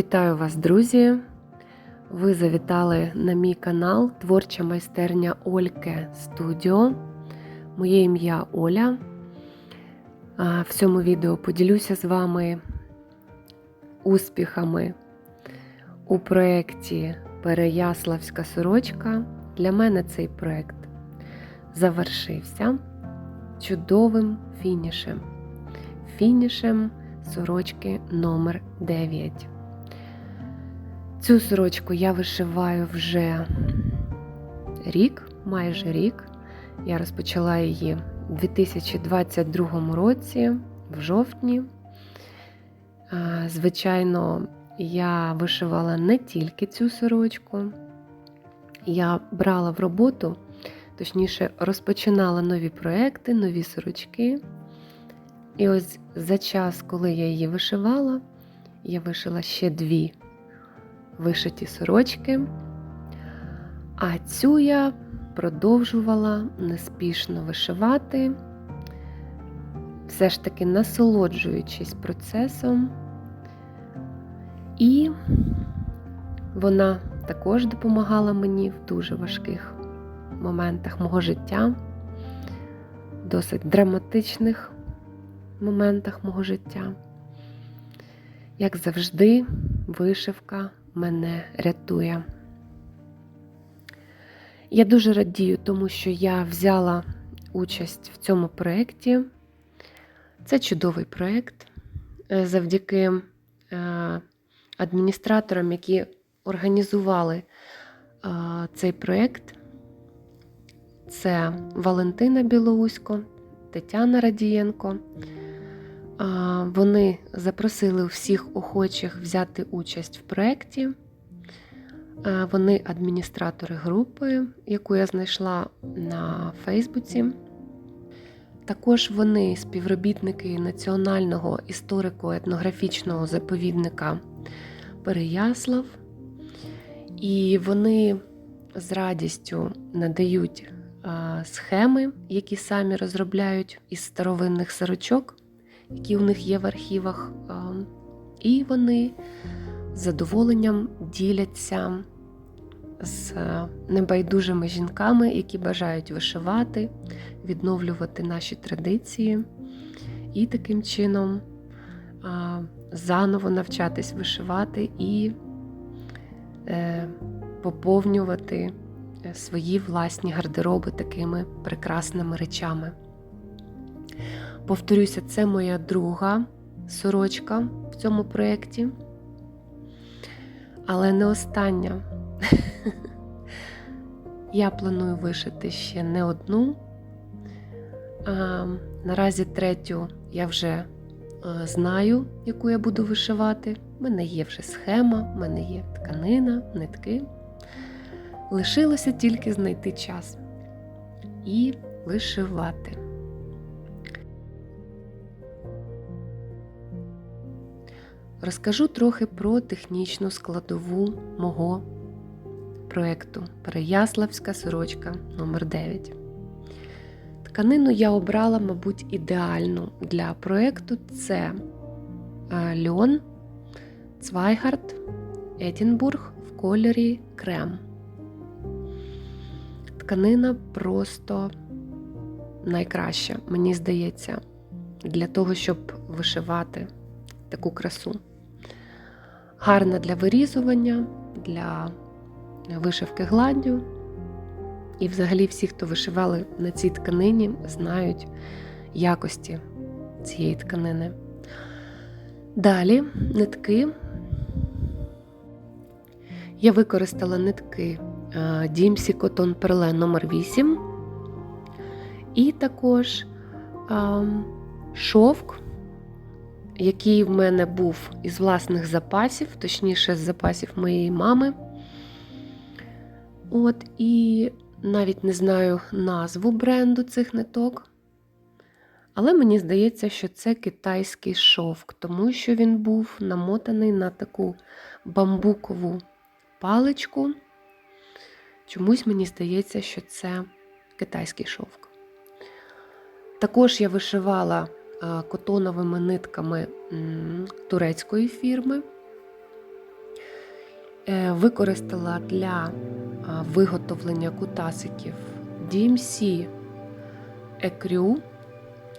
Вітаю вас, друзі! Ви завітали на мій канал Творча майстерня Ольке Студіо. Моє ім'я Оля. В цьому відео поділюся з вами успіхами у проєкті Переяславська сорочка. Для мене цей проєкт завершився чудовим фінішем. Фінішем сорочки номер 9. Цю сорочку я вишиваю вже рік, майже рік. Я розпочала її у 2022 році, в жовтні. Звичайно, я вишивала не тільки цю сорочку, я брала в роботу, точніше, розпочинала нові проекти, нові сорочки. І ось за час, коли я її вишивала, я вишила ще дві вишиті сорочки, а цю я продовжувала неспішно вишивати, все ж таки насолоджуючись процесом, і вона також допомагала мені в дуже важких моментах мого життя, досить драматичних моментах мого життя. Як завжди, вишивка мене рятує. Я дуже радію, тому що я взяла участь в цьому проєкті. Це чудовий проєкт. Е, завдяки е, адміністраторам, які організували е, цей проєкт. Це Валентина Білоусько, Тетяна Радієнко. Вони запросили всіх охочих взяти участь в проєкті. Вони адміністратори групи, яку я знайшла на Фейсбуці. Також вони співробітники Національного історико-етнографічного заповідника Переяслав, і вони з радістю надають схеми, які самі розробляють із старовинних сорочок які у них є в архівах, і вони з задоволенням діляться з небайдужими жінками, які бажають вишивати, відновлювати наші традиції і таким чином заново навчатись вишивати і е, поповнювати е, свої власні гардероби такими прекрасними речами. Повторюся, це моя друга сорочка в цьому проєкті, але не остання. Я планую вишити ще не одну. А, Наразі третю я вже знаю, яку я буду вишивати. У мене є вже схема, в мене є тканина, нитки. Лишилося тільки знайти час і вишивати. Розкажу трохи про технічну складову мого проєкту Переяславська сорочка номер 9 Тканину я обрала, мабуть, ідеальну для проєкту це е, льон Цвайгард Едінбург в кольорі крем. Тканина просто найкраща, мені здається, для того, щоб вишивати таку красу гарна для вирізування, для вишивки гладдю. І взагалі всі, хто вишивали на цій тканині, знають якості цієї тканини. Далі нитки. Я використала нитки Дімсі Котон Перле номер 8 і також шовк який в мене був із власних запасів, точніше, з запасів моєї мами. От, І навіть не знаю назву бренду цих ниток. Але мені здається, що це китайський шовк, тому що він був намотаний на таку бамбукову паличку. Чомусь мені здається, що це китайський шовк. Також я вишивала котоновими нитками турецької фірми. Е, Використала для виготовлення кутасиків DMC Ecru,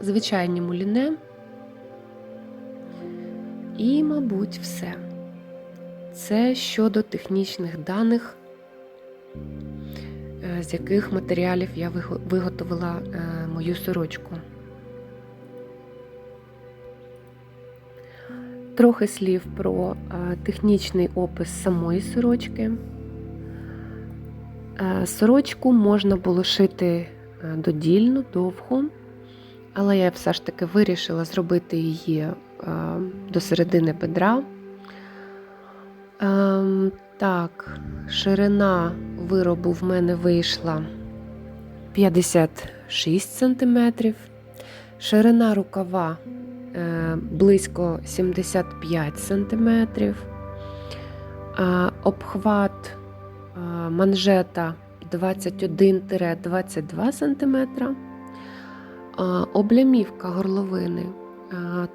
звичайні муліне. І, мабуть, все. Це щодо технічних даних, е, з яких матеріалів я виготовила е, мою сорочку. Трохи слів про е, технічний опис самої сорочки. Е, Сорочку можна було шити е, додільно, довго, але я все ж таки вирішила зробити її до середини бедра. Ем, Так, ширина виробу в мене вийшла 56 см, ширина рукава близько 75 см, обхват е, манжета 21-22 см, облямівка горловини е,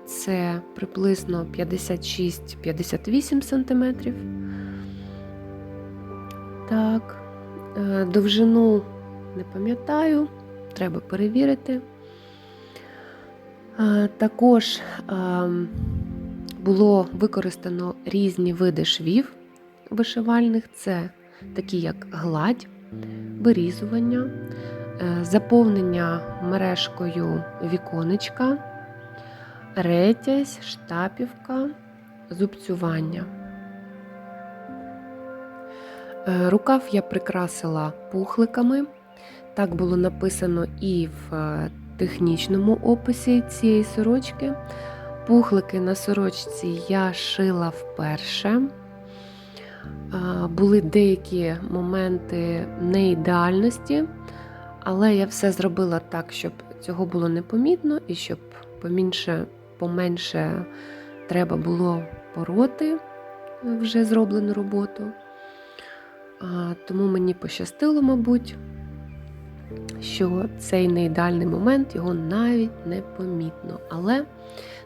це приблизно 56-58 см. Так, е, довжину не пам'ятаю, треба перевірити. Е, Також е, було використано різні види швів вишивальних: це такі як гладь, вирізування, е, заповнення мережкою віконечка, ретязь, штапівка, зубцювання. Рукав я прикрасила пухликами. Так було написано і в технічному описі цієї сорочки. Пухлики на сорочці я шила вперше. Були деякі моменти неідеальності, але я все зробила так, щоб цього було непомітно і щоб поменше, поменше треба було пороти вже зроблену роботу. Тому мені пощастило, мабуть, що цей неідеальний момент його навіть не помітно. Але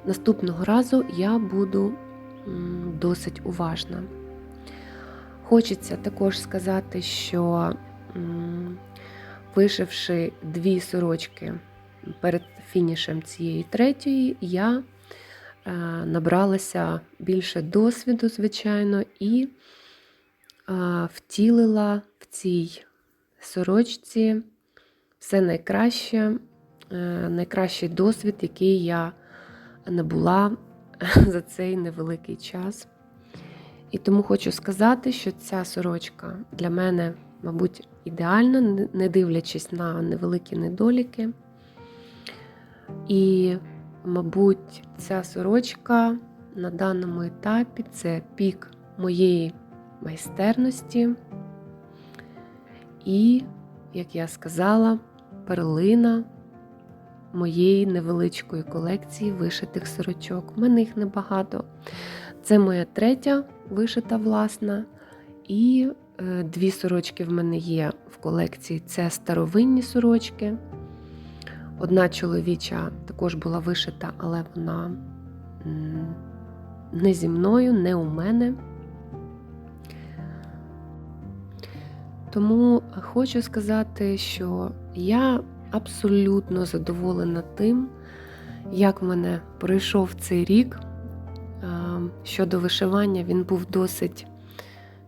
наступного разу я буду досить уважна. Хочеться також сказати, що вишивши дві сорочки перед фінішем цієї третьої, я е, набралася більше досвіду, звичайно, і втілила в цій сорочці все найкраще, е, найкращий досвід, який я набула за цей невеликий час. І тому хочу сказати, що ця сорочка для мене, мабуть, ідеальна, не- не дивлячись на невеликі недоліки. І, мабуть, ця сорочка на даному етапі це пік моєї майстерності. І, як я сказала, перлина моєї невеличкої колекції вишитих сорочок. У мене їх небагато. Це моя третя вишита власна. І е, дві сорочки в мене є в колекції це старовинні сорочки. Одна чоловіча також була вишита, але вона не зі мною, не у мене. Тому хочу сказати, що я абсолютно задоволена тим, як в мене пройшов цей рік. Е, Щодо вишивання, він був досить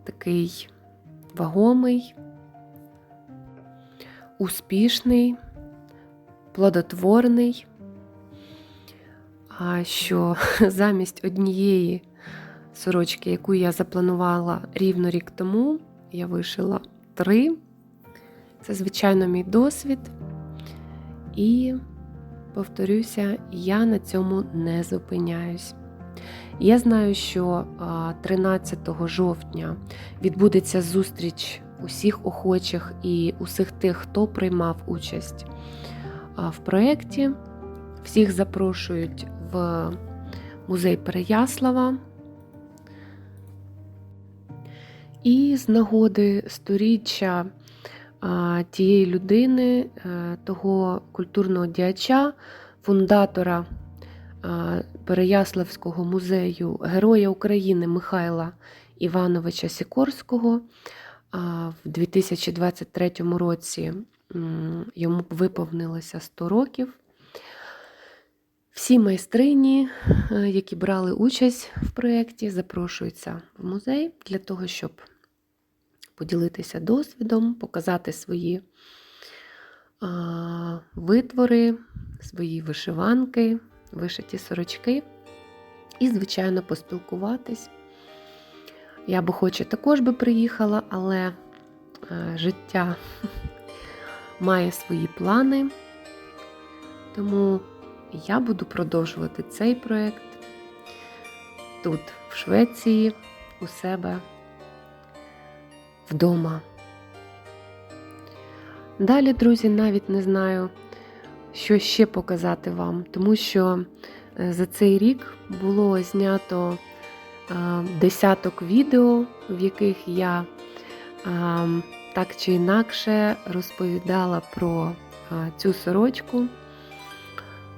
такий вагомий, успішний, плодотворний. А що замість однієї сорочки, яку я запланувала рівно рік тому, я вишила три. Це, звичайно, мій досвід. І, повторюся, я на цьому не зупиняюсь. Я знаю, що 13 жовтня відбудеться зустріч усіх охочих і усіх тих, хто приймав участь в проєкті. Всіх запрошують в музей Переяслава. І з нагоди сторіччя тієї людини, е, того культурного діяча, фундатора Переяславського музею Героя України Михайла Івановича Сікорського. В 2023 році йому виповнилося 100 років. Всі майстрині, е, які брали участь в проєкті, запрошуються в музей для того, щоб поділитися досвідом, показати свої а, витвори, свої вишиванки, вишиті сорочки і, звичайно, поспілкуватись. Я би хоче також би приїхала, але е, життя має свої плани. Тому я буду продовжувати цей проєкт тут, в Швеції, у себе вдома. Далі, друзі, навіть не знаю, що ще показати вам, тому що е, за цей рік було знято е, десяток відео, в яких я е, так чи інакше розповідала про цю сорочку,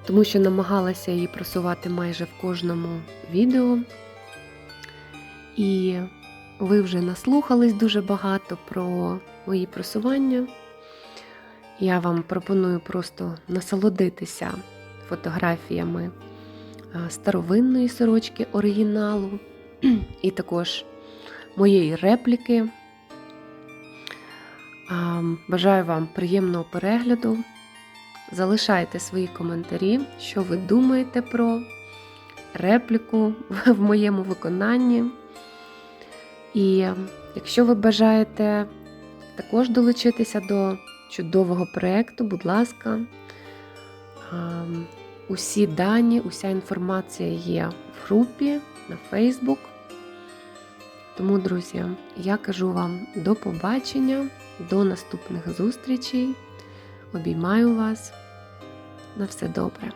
тому що намагалася її просувати майже в кожному відео. І ви вже наслухались дуже багато про мої просування. Я вам пропоную просто насолодитися фотографіями старовинної сорочки оригіналу і також моєї репліки. Бажаю вам приємного перегляду. Залишайте свої коментарі, що ви думаєте про репліку в моєму виконанні. І якщо ви бажаєте також долучитися до чудового проєкту, будь ласка, усі дані, уся інформація є в групі на Facebook. Тому, друзі, я кажу вам до побачення, до наступних зустрічей. Обіймаю вас. На все добре.